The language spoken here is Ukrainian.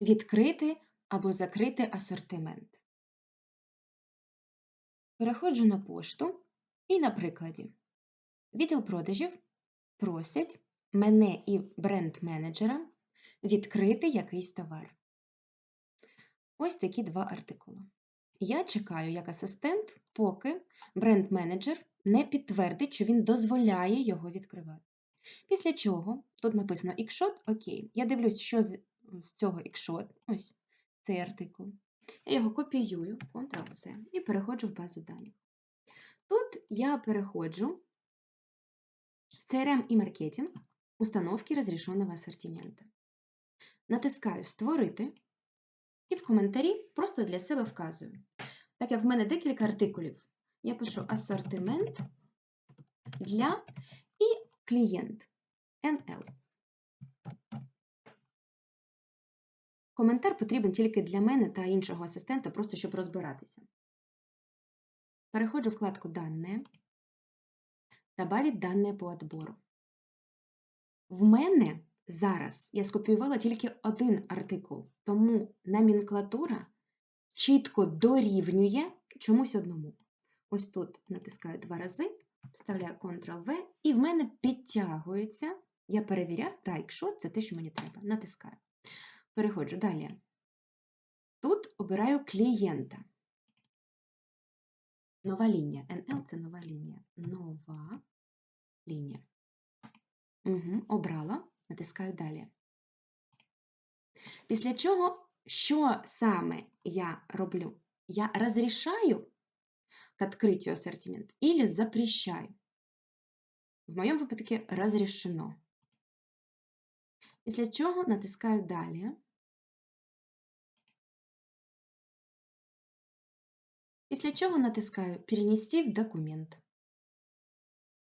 відкрити або закрити асортимент. Переходжу на пошту і на прикладі. Відділ продажів просять мене і бренд-менеджера відкрити якийсь товар. Ось такі два артикули. Я чекаю як асистент, поки бренд-менеджер не підтвердить, що він дозволяє його відкривати. Після чого тут написано ікшот, окей. Я дивлюсь, що з, цього ікшот, ось цей артикул. Я його копіюю, Ctrl-C, і переходжу в базу даних. Тут я переходжу в CRM і маркетинг установки разрешенного ассортимента. Натискаю Створити і в коментарі просто для себе вказую. Так як в мене декілька артикулів, я пишу асортимент для і клієнт NL. Коментар потрібен тільки для мене та іншого асистента, просто щоб розбиратися. Переходжу в вкладку Дане, добавить дані по отбору. В мене зараз я скопіювала тільки один артикул, тому номенклатура чітко дорівнює чомусь одному. Ось тут натискаю два рази, вставляю Ctrl-V, і в мене підтягується. Я перевіряю, так, якщо це те, що мені треба. Натискаю. Переходжу далі. Тут обираю клієнта. Нова лінія. NL це нова лінія. Нова лінія. Угу, Обрала, натискаю далі. Після чого, що саме я роблю? Я розрішаю к открытию ассортимент или запрещаю. В моєму випадку розрішено. Після чого натискаю далі. Після чого натискаю Перенести в документ.